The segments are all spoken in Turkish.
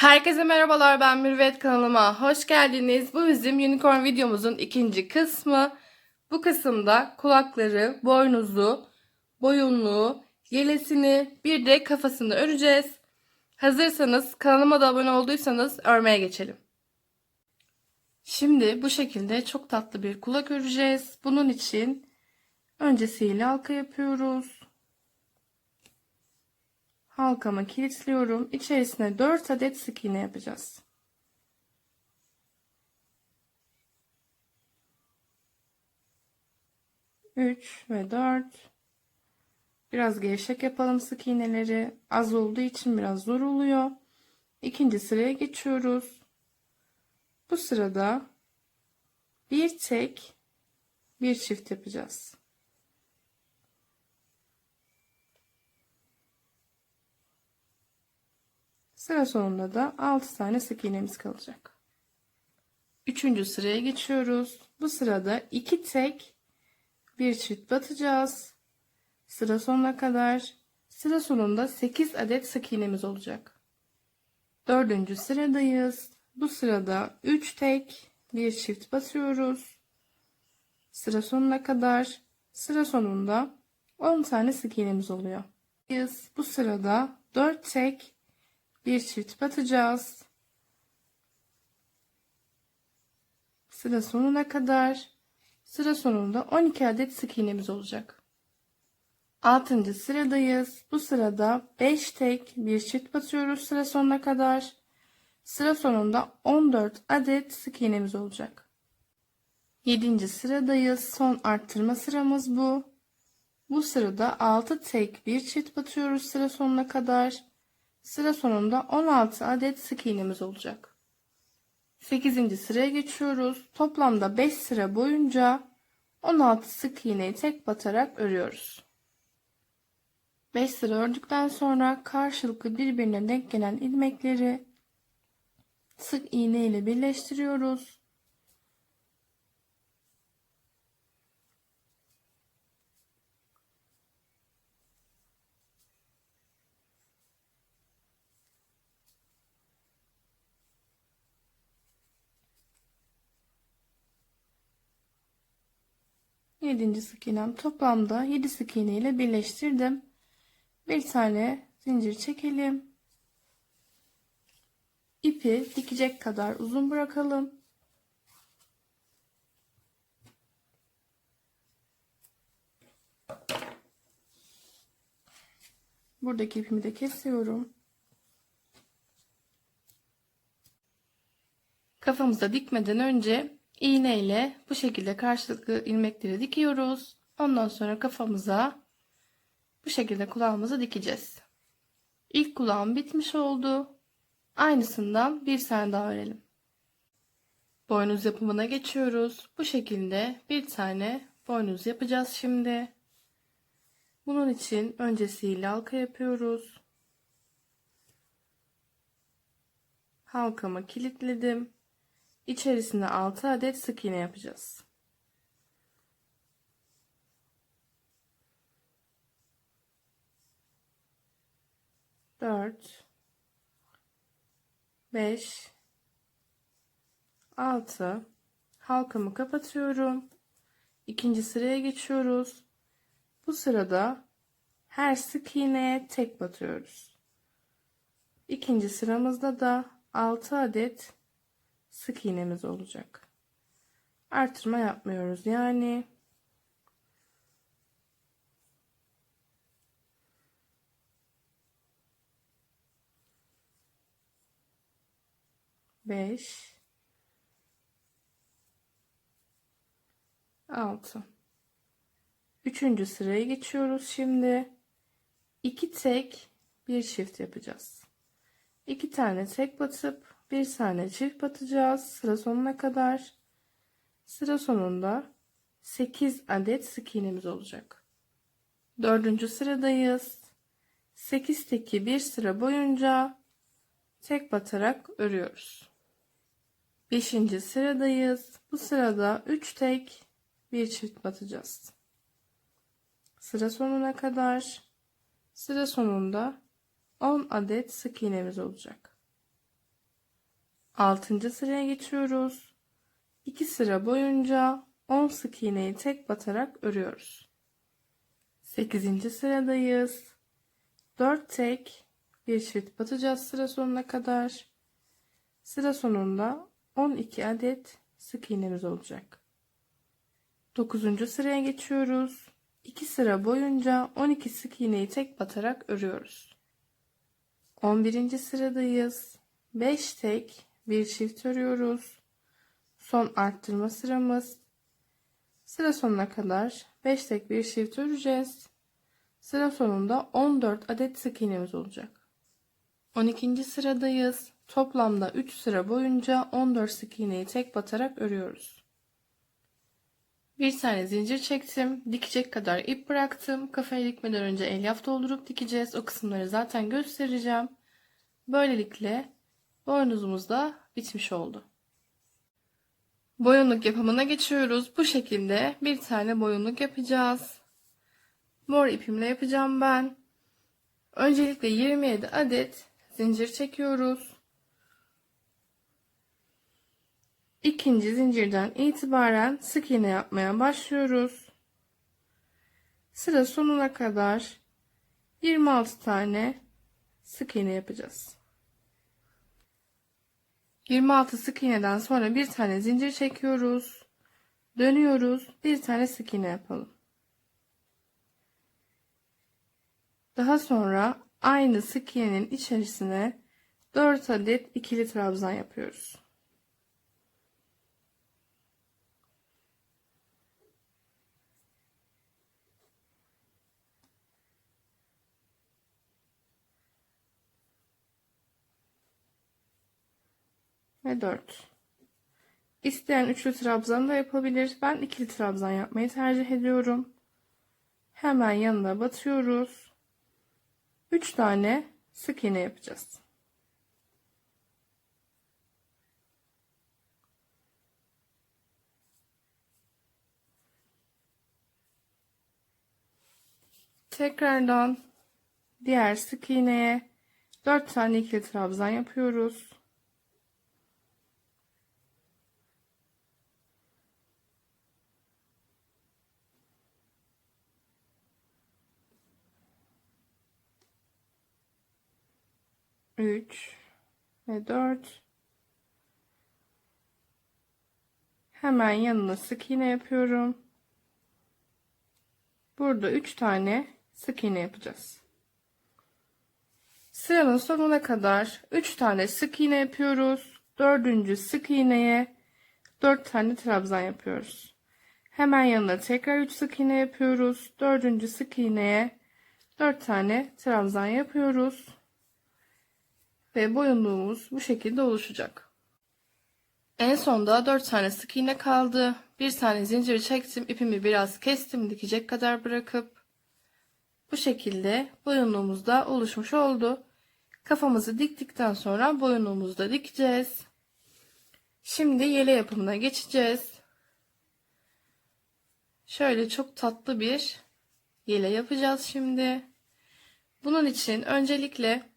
Herkese merhabalar ben Mürvet kanalıma hoş geldiniz. Bu bizim unicorn videomuzun ikinci kısmı. Bu kısımda kulakları, boynuzu, boyunluğu, yelesini bir de kafasını öreceğiz. Hazırsanız kanalıma da abone olduysanız örmeye geçelim. Şimdi bu şekilde çok tatlı bir kulak öreceğiz. Bunun için önce sihirli halka yapıyoruz. Halkamı kilitliyorum. İçerisine 4 adet sık iğne yapacağız. Üç ve dört. Biraz gevşek yapalım sık iğneleri. Az olduğu için biraz zor oluyor. İkinci sıraya geçiyoruz. Bu sırada bir tek bir çift yapacağız. Sıra sonunda da 6 tane sık iğnemiz kalacak. Üçüncü sıraya geçiyoruz. Bu sırada 2 tek bir çift batacağız. Sıra sonuna kadar. Sıra sonunda 8 adet sık iğnemiz olacak. Dördüncü sıradayız. Bu sırada 3 tek bir çift batıyoruz. Sıra sonuna kadar. Sıra sonunda 10 tane sık iğnemiz oluyor. Bu sırada 4 tek bir çift batacağız. Sıra sonuna kadar sıra sonunda 12 adet sık iğnemiz olacak. 6. sıradayız. Bu sırada 5 tek bir çift batıyoruz sıra sonuna kadar. Sıra sonunda 14 adet sık iğnemiz olacak. 7. sıradayız. Son arttırma sıramız bu. Bu sırada 6 tek bir çift batıyoruz sıra sonuna kadar. Sıra sonunda 16 adet sık iğnemiz olacak. 8. sıraya geçiyoruz. Toplamda 5 sıra boyunca 16 sık iğneyi tek batarak örüyoruz. 5 sıra ördükten sonra karşılıklı birbirine denk gelen ilmekleri sık iğne ile birleştiriyoruz. Yedinci sık iğnem toplamda 7 sık iğne ile birleştirdim. Bir tane zincir çekelim. İpi dikecek kadar uzun bırakalım. Buradaki ipimi de kesiyorum. Kafamıza dikmeden önce iğne ile bu şekilde karşılıklı ilmekleri dikiyoruz. Ondan sonra kafamıza bu şekilde kulağımızı dikeceğiz. İlk kulağım bitmiş oldu. Aynısından bir tane daha örelim. Boynuz yapımına geçiyoruz. Bu şekilde bir tane boynuz yapacağız şimdi. Bunun için önce sihirli halka yapıyoruz. Halkamı kilitledim. İçerisine 6 adet sık iğne yapacağız. Dört, beş, altı. Halkamı kapatıyorum. İkinci sıraya geçiyoruz. Bu sırada her sık iğneye tek batıyoruz. İkinci sıramızda da 6 adet sık iğnemiz olacak. Artırma yapmıyoruz yani. Beş, altı. Üçüncü sıraya geçiyoruz şimdi. İki tek bir çift yapacağız. İki tane tek batıp bir tane çift batacağız sıra sonuna kadar. Sıra sonunda 8 adet sık iğnemiz olacak. Dördüncü sıradayız. 8 teki bir sıra boyunca tek batarak örüyoruz. Beşinci sıradayız. Bu sırada 3 tek bir çift batacağız. Sıra sonuna kadar sıra sonunda 10 adet sık iğnemiz olacak. 6. sıraya geçiyoruz. 2 sıra boyunca 10 sık iğneyi tek batarak örüyoruz. 8. sıradayız. 4 tek bir çift batacağız sıra sonuna kadar. Sıra sonunda 12 adet sık iğnemiz olacak. 9. sıraya geçiyoruz. 2 sıra boyunca 12 sık iğneyi tek batarak örüyoruz. 11. sıradayız. 5 tek bir çift örüyoruz. Son arttırma sıramız. Sıra sonuna kadar 5 tek bir çift öreceğiz. Sıra sonunda 14 adet sık iğnemiz olacak. 12. sıradayız. Toplamda 3 sıra boyunca 14 sık iğneyi tek batarak örüyoruz. Bir tane zincir çektim. Dikecek kadar ip bıraktım. Kafayı dikmeden önce elyaf doldurup dikeceğiz. O kısımları zaten göstereceğim. Böylelikle boynuzumuz da bitmiş oldu. Boyunluk yapımına geçiyoruz. Bu şekilde bir tane boyunluk yapacağız. Mor ipimle yapacağım ben. Öncelikle 27 adet zincir çekiyoruz. İkinci zincirden itibaren sık iğne yapmaya başlıyoruz. Sıra sonuna kadar 26 tane sık iğne yapacağız. 26 sık iğneden sonra bir tane zincir çekiyoruz. Dönüyoruz. Bir tane sık iğne yapalım. Daha sonra aynı sık iğnenin içerisine 4 adet ikili trabzan yapıyoruz. Ve 4. İsteyen üçlü trabzan da yapabilir. Ben ikili trabzan yapmayı tercih ediyorum. Hemen yanına batıyoruz. 3 tane sık iğne yapacağız. Tekrardan diğer sık iğneye 4 tane ikili trabzan yapıyoruz. Üç ve dört. Hemen yanına sık iğne yapıyorum. Burada üç tane sık iğne yapacağız. Sıranın sonuna kadar 3 tane sık iğne yapıyoruz. Dördüncü sık iğneye 4 tane trabzan yapıyoruz. Hemen yanına tekrar 3 sık iğne yapıyoruz. Dördüncü sık iğneye 4 tane trabzan yapıyoruz. Ve boyunluğumuz bu şekilde oluşacak. En sonda 4 tane sık iğne kaldı. Bir tane zincir çektim. ipimi biraz kestim dikecek kadar bırakıp. Bu şekilde boyunluğumuz da oluşmuş oldu. Kafamızı diktikten sonra boyunluğumuzu da dikeceğiz. Şimdi yele yapımına geçeceğiz. Şöyle çok tatlı bir yele yapacağız şimdi. Bunun için öncelikle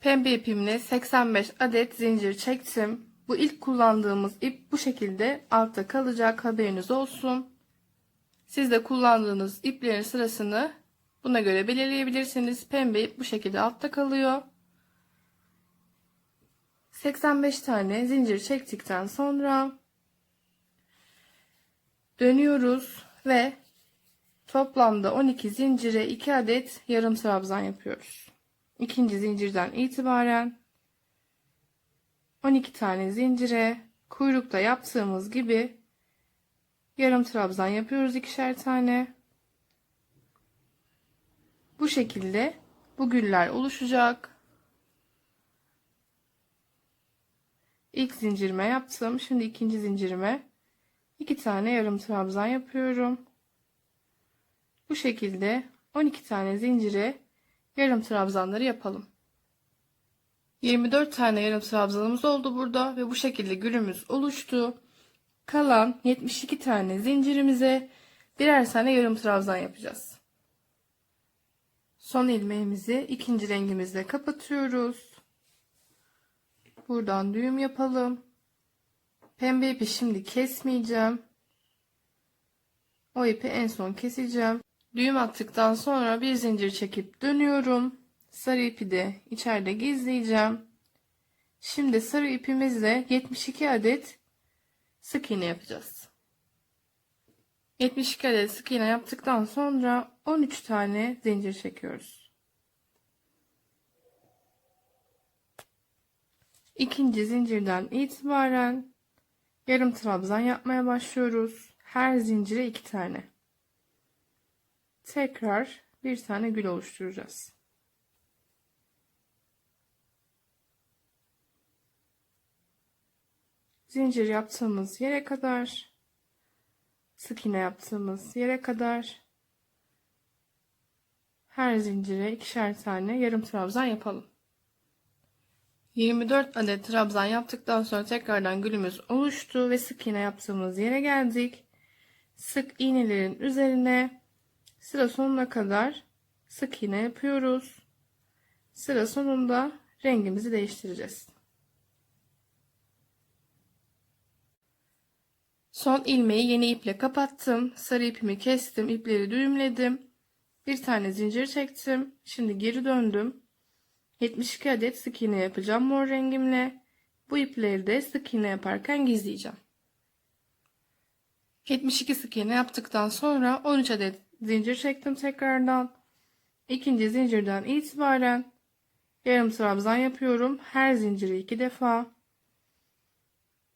pembe ipimle 85 adet zincir çektim. Bu ilk kullandığımız ip bu şekilde altta kalacak haberiniz olsun. Siz de kullandığınız iplerin sırasını buna göre belirleyebilirsiniz. Pembe ip bu şekilde altta kalıyor. 85 tane zincir çektikten sonra dönüyoruz ve toplamda 12 zincire 2 adet yarım trabzan yapıyoruz. İkinci zincirden itibaren 12 tane zincire kuyrukta yaptığımız gibi yarım trabzan yapıyoruz ikişer tane. Bu şekilde bu güller oluşacak. İlk zincirime yaptım. Şimdi ikinci zincirime iki tane yarım trabzan yapıyorum. Bu şekilde 12 tane zincire yarım trabzanları yapalım. 24 tane yarım trabzanımız oldu burada ve bu şekilde gülümüz oluştu. Kalan 72 tane zincirimize birer tane yarım trabzan yapacağız. Son ilmeğimizi ikinci rengimizle kapatıyoruz. Buradan düğüm yapalım. Pembe ipi şimdi kesmeyeceğim. O ipi en son keseceğim. Düğüm attıktan sonra bir zincir çekip dönüyorum. Sarı ipi de içeride gizleyeceğim. Şimdi sarı ipimizle 72 adet sık iğne yapacağız. 72 adet sık iğne yaptıktan sonra 13 tane zincir çekiyoruz. İkinci zincirden itibaren yarım trabzan yapmaya başlıyoruz. Her zincire iki tane. Tekrar bir tane gül oluşturacağız. Zincir yaptığımız yere kadar sık iğne yaptığımız yere kadar her zincire ikişer tane yarım trabzan yapalım. 24 adet trabzan yaptıktan sonra tekrardan gülümüz oluştu ve sık iğne yaptığımız yere geldik. Sık iğnelerin üzerine sıra sonuna kadar sık iğne yapıyoruz. Sıra sonunda rengimizi değiştireceğiz. Son ilmeği yeni iple kapattım. Sarı ipimi kestim, ipleri düğümledim. Bir tane zincir çektim. Şimdi geri döndüm. 72 adet sık iğne yapacağım mor rengimle. Bu ipleri de sık iğne yaparken gizleyeceğim. 72 sık iğne yaptıktan sonra 13 adet zincir çektim tekrardan. İkinci zincirden itibaren yarım trabzan yapıyorum. Her zinciri iki defa.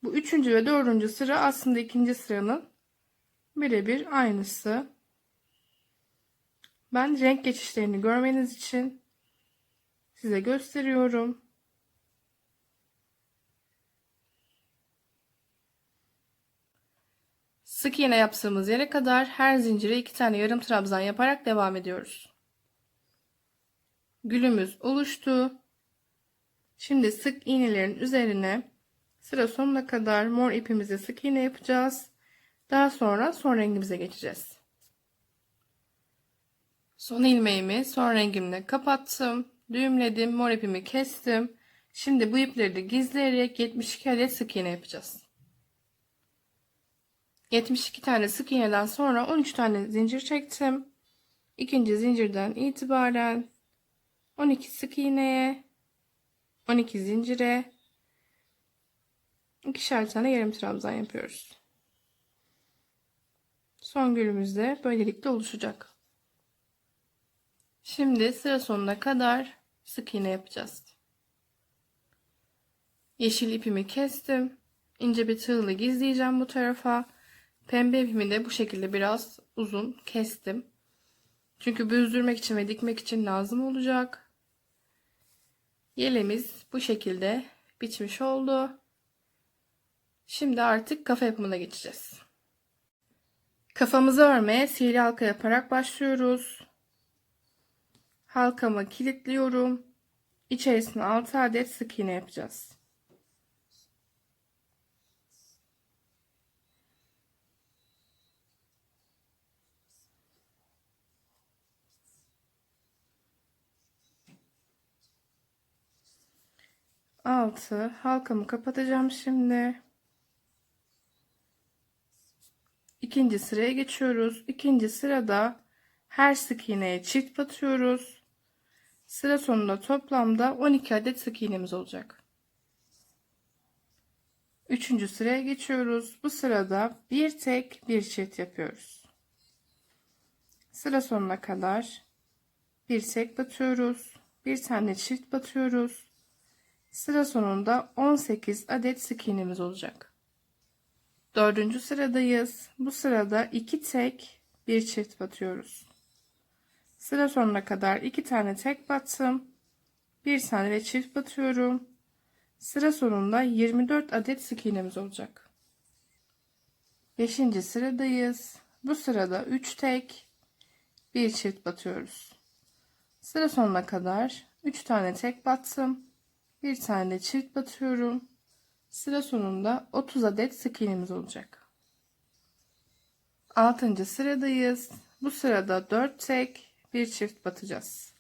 Bu üçüncü ve dördüncü sıra aslında ikinci sıranın birebir aynısı. Ben renk geçişlerini görmeniz için size gösteriyorum. Sık iğne yaptığımız yere kadar her zincire iki tane yarım trabzan yaparak devam ediyoruz. Gülümüz oluştu. Şimdi sık iğnelerin üzerine sıra sonuna kadar mor ipimize sık iğne yapacağız. Daha sonra son rengimize geçeceğiz. Son ilmeğimi son rengimle kapattım. Düğümledim. Mor ipimi kestim. Şimdi bu ipleri de gizleyerek 72 adet sık iğne yapacağız. 72 tane sık iğneden sonra 13 tane zincir çektim. İkinci zincirden itibaren 12 sık iğneye 12 zincire ikişer tane yarım trabzan yapıyoruz. Son gülümüz de böylelikle oluşacak. Şimdi sıra sonuna kadar sık iğne yapacağız. Yeşil ipimi kestim. İnce bir tığla gizleyeceğim bu tarafa. Pembe ipimi de bu şekilde biraz uzun kestim. Çünkü büzdürmek için ve dikmek için lazım olacak. Yelemiz bu şekilde bitmiş oldu. Şimdi artık kafa yapımına geçeceğiz. Kafamızı örmeye sihirli halka yaparak başlıyoruz. Halkamı kilitliyorum. İçerisine 6 adet sık iğne yapacağız. Altı halkamı kapatacağım şimdi. İkinci sıraya geçiyoruz. İkinci sırada her sık iğneye çift batıyoruz. Sıra sonunda toplamda 12 adet sık iğnemiz olacak. Üçüncü sıraya geçiyoruz. Bu sırada bir tek bir çift yapıyoruz. Sıra sonuna kadar bir tek batıyoruz. Bir tane çift batıyoruz. Sıra sonunda 18 adet sık iğnemiz olacak. Dördüncü sıradayız. Bu sırada iki tek bir çift batıyoruz. Sıra sonuna kadar iki tane tek battım. Bir tane de çift batıyorum. Sıra sonunda 24 adet sık iğnemiz olacak. 5. sıradayız. Bu sırada 3 tek bir çift batıyoruz. Sıra sonuna kadar 3 tane tek battım. Bir tane de çift batıyorum. Sıra sonunda 30 adet sık iğnemiz olacak. 6. sıradayız. Bu sırada 4 tek bir çift batacağız.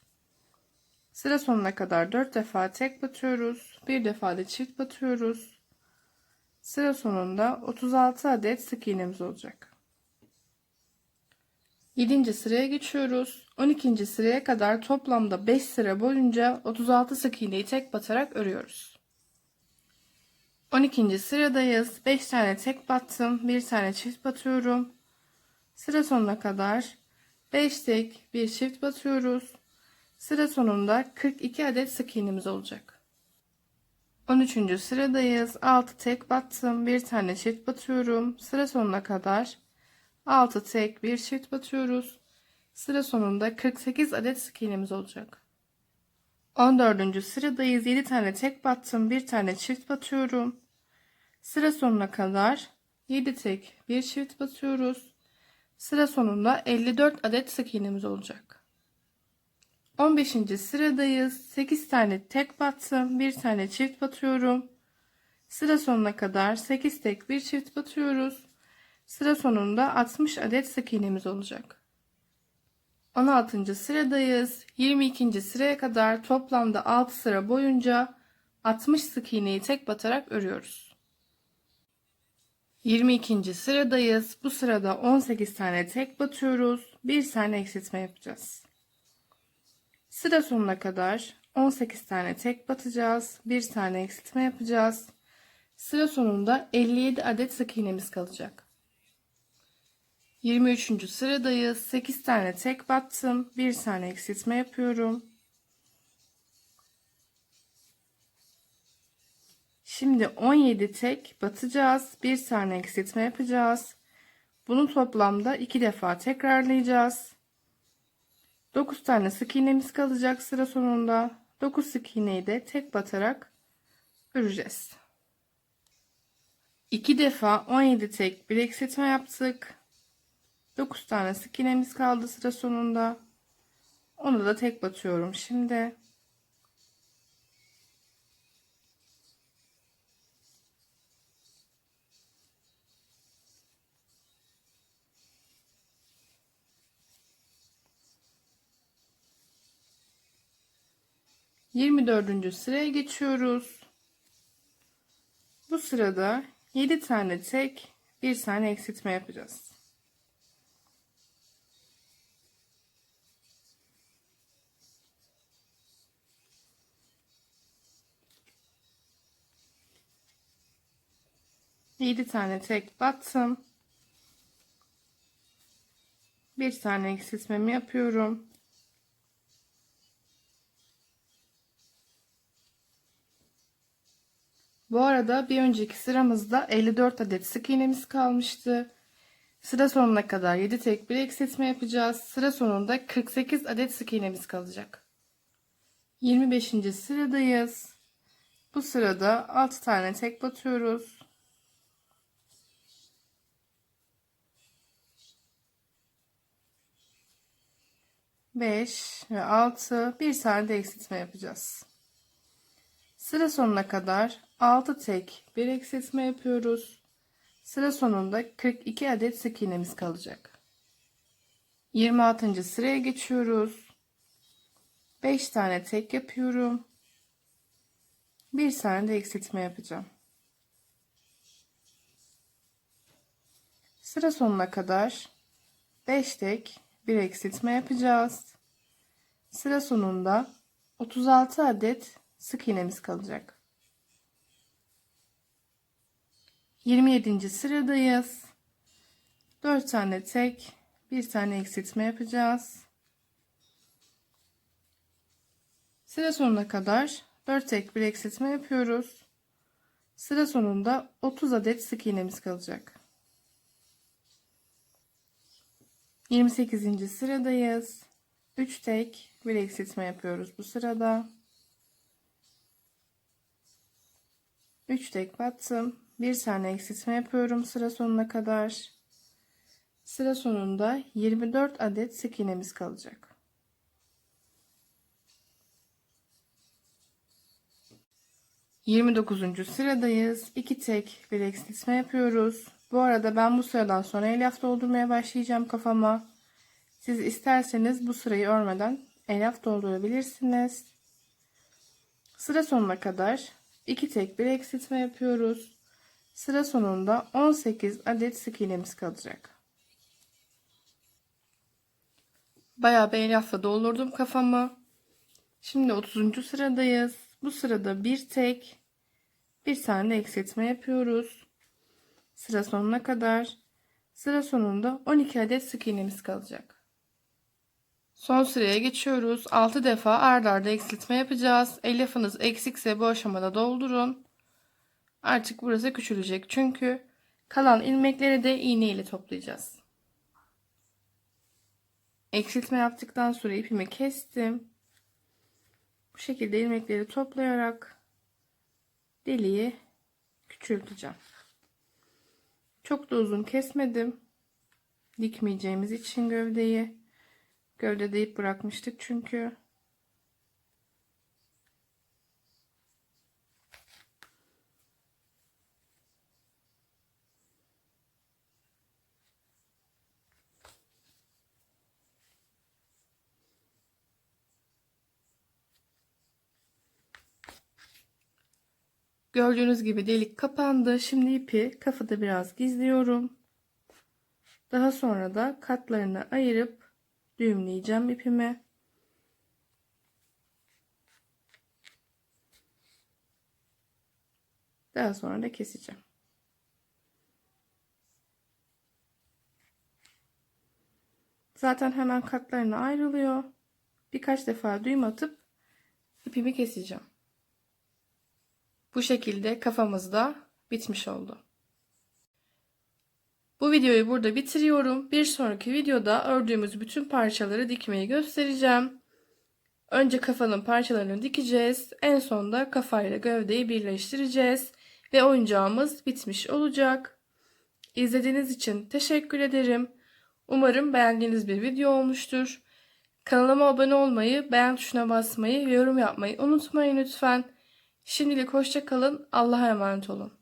Sıra sonuna kadar 4 defa tek batıyoruz. Bir defa da çift batıyoruz. Sıra sonunda 36 adet sık iğnemiz olacak. 7. sıraya geçiyoruz. 12. sıraya kadar toplamda 5 sıra boyunca 36 sık iğneyi tek batarak örüyoruz. 12. sıradayız. 5 tane tek battım. 1 tane çift batıyorum. Sıra sonuna kadar 5 tek, 1 çift batıyoruz. Sıra sonunda 42 adet sık iğnemiz olacak. 13. sıradayız. 6 tek battım. 1 tane çift batıyorum. Sıra sonuna kadar 6 tek, 1 çift batıyoruz. Sıra sonunda 48 adet sık iğnemiz olacak. 14. sıradayız. 7 tane tek battım. 1 tane çift batıyorum. Sıra sonuna kadar 7 tek, 1 çift batıyoruz. Sıra sonunda 54 adet sık iğnemiz olacak. 15. sıradayız. 8 tane tek battım. 1 tane çift batıyorum. Sıra sonuna kadar 8 tek, 1 çift batıyoruz. Sıra sonunda 60 adet sık iğnemiz olacak. 16. sıradayız. 22. sıraya kadar toplamda 6 sıra boyunca 60 sık iğneyi tek batarak örüyoruz. 22. sıradayız. Bu sırada 18 tane tek batıyoruz. 1 tane eksiltme yapacağız. Sıra sonuna kadar 18 tane tek batacağız. 1 tane eksiltme yapacağız. Sıra sonunda 57 adet sık iğnemiz kalacak. 23. sıradayız. 8 tane tek battım. 1 tane eksiltme yapıyorum. Şimdi 17 tek batacağız. 1 tane eksiltme yapacağız. Bunu toplamda 2 defa tekrarlayacağız. 9 tane sık iğnemiz kalacak sıra sonunda. 9 sık iğneyi de tek batarak öreceğiz. 2 defa 17 tek bir eksiltme yaptık. 9 tane sık iğnemiz kaldı sıra sonunda. Onu da tek batıyorum şimdi. Yirmi dördüncü sıraya geçiyoruz. Bu sırada 7 tane tek, bir tane eksiltme yapacağız. Yedi tane tek battım. Bir tane eksiltmemi yapıyorum. Bu arada bir önceki sıramızda 54 adet sık iğnemiz kalmıştı. Sıra sonuna kadar 7 tek bir eksiltme yapacağız. Sıra sonunda 48 adet sık iğnemiz kalacak. 25. sıradayız. Bu sırada 6 tane tek batıyoruz. Beş ve altı bir tane de eksiltme yapacağız. Sıra sonuna kadar 6 tek bir eksiltme yapıyoruz. Sıra sonunda 42 adet sık iğnemiz kalacak. 26. sıraya geçiyoruz. 5 tane tek yapıyorum. Bir tane de eksiltme yapacağım. Sıra sonuna kadar 5 tek bir eksiltme yapacağız. Sıra sonunda 36 adet sık iğnemiz kalacak. 27. sıradayız. 4 tane tek, bir tane eksiltme yapacağız. Sıra sonuna kadar 4 tek bir eksiltme yapıyoruz. Sıra sonunda 30 adet sık iğnemiz kalacak. 28. sıradayız. 3 tek bir eksiltme yapıyoruz bu sırada. 3 tek battım. Bir tane eksiltme yapıyorum sıra sonuna kadar. Sıra sonunda 24 adet sık iğnemiz kalacak. Yirmi dokuzuncu sıradayız. 2 tek bir eksiltme yapıyoruz. Bu arada ben bu sıradan sonra elyaf doldurmaya başlayacağım kafama. Siz isterseniz bu sırayı örmeden elyaf doldurabilirsiniz. Sıra sonuna kadar 2 tek bir eksiltme yapıyoruz. Sıra sonunda 18 adet sık iğnemiz kalacak. Bayağı bir elyafla doldurdum kafamı. Şimdi 30. sıradayız. Bu sırada bir tek bir tane eksiltme yapıyoruz. Sıra sonuna kadar. Sıra sonunda 12 adet sık iğnemiz kalacak. Son sıraya geçiyoruz. 6 defa ard arda eksiltme yapacağız. Elyafınız eksikse bu aşamada doldurun. Artık burası küçülecek. Çünkü kalan ilmekleri de iğne ile toplayacağız. Eksiltme yaptıktan sonra ipimi kestim. Bu şekilde ilmekleri toplayarak deliği küçülteceğim. Çok da uzun kesmedim. Dikmeyeceğimiz için gövdeyi. Gövdede ip bırakmıştık çünkü. Gördüğünüz gibi delik kapandı. Şimdi ipi kafada biraz gizliyorum. Daha sonra da katlarını ayırıp düğümleyeceğim ipimi. Daha sonra da keseceğim. Zaten hemen katlarına ayrılıyor. Birkaç defa düğüm atıp ipimi keseceğim. Bu şekilde kafamızda bitmiş oldu. Bu videoyu burada bitiriyorum. Bir sonraki videoda ördüğümüz bütün parçaları dikmeyi göstereceğim. Önce kafanın parçalarını dikeceğiz. En sonda kafayla gövdeyi birleştireceğiz. Ve oyuncağımız bitmiş olacak. İzlediğiniz için teşekkür ederim. Umarım beğendiğiniz bir video olmuştur. Kanalıma abone olmayı, beğen tuşuna basmayı yorum yapmayı unutmayın lütfen. Şimdilik hoşça kalın. Allah'a emanet olun.